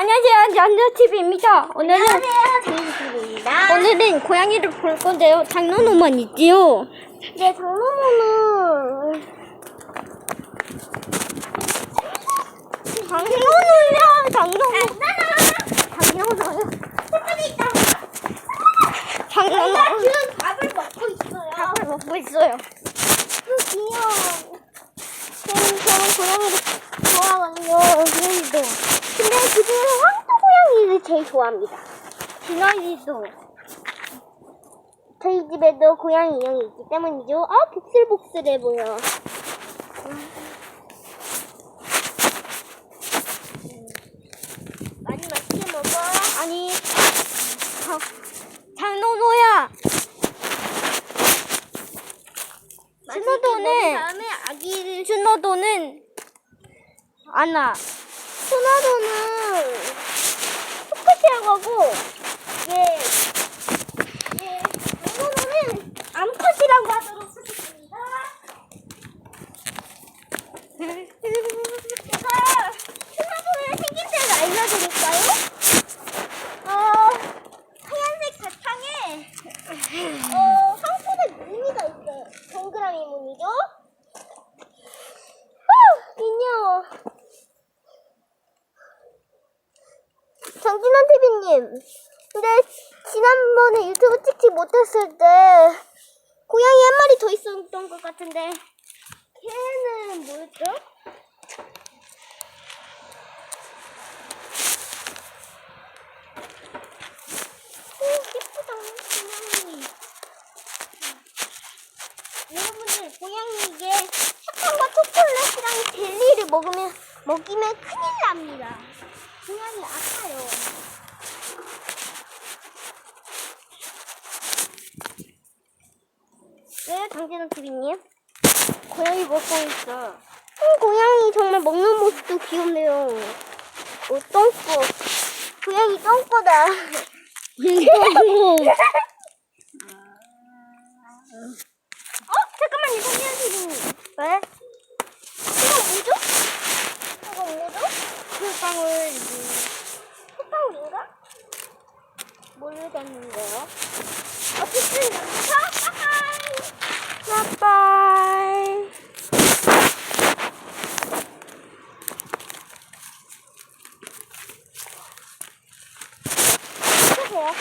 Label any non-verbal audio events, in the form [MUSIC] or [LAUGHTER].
안녕하세요, 잔자TV입니다. 오늘은, 안녕하세요, 장수입니다. 오늘은 고양이를 볼 건데요. 장난호만 있지요. 네, 장모모는 장난호야, 장난호. 장난호. 장난호. 저희가 지금 밥을 먹고 있어요. 밥을 먹고 있어요. 그 귀여워. 저는, 저는 고양이를 좋아하거든요. 고양이도. 근데 그 중에서 황토 고양이를 제일 좋아합니다. 진아이도. 저희 집에도 고양이 인형이 있기 때문이죠. 아, 복슬복슬해 보여. 많이 맛있게 먹어. 아니, 장, 장노노야. 맛있게 신호도는- 먹은 다음에 아기를 준호도는 안아. 순화도는 스쿼시라고 하고 예, 예, 장모모는 암컷이라고 하도록 하겠습니다. 제가 순화도의 생김새를 알려드릴까요? 어, 하얀색 바탕에 어, 황토색 무늬가 있어요. 동그라미 무늬죠? 후, 미녀. 정진환 TV님, 근데 지난번에 유튜브 찍지 못했을 때 고양이 한 마리 더 있었던 것 같은데 걔는 뭐였죠? 오, 예쁘다, 고양이. 여러분들, 고양이 이게 사탕과 초콜릿이랑 젤리를 먹으면, 먹이면 큰일 납니다. 고양이 아파요. 네, 장진호 TV님. 고양이 먹고 있어. 음, 고양이 정말 먹는 모습도 귀엽네요. 오, 똥꼬. 고양이 똥꼬다. [LAUGHS] 어? 잠깐만요, 장진호 TV님. 왜? 이거 뭐죠? 이거 뭐죠? 풀방울 콧방울인가? 모르겠는데요. 어쨌든 빠빠이. 빠빠이. 보세요.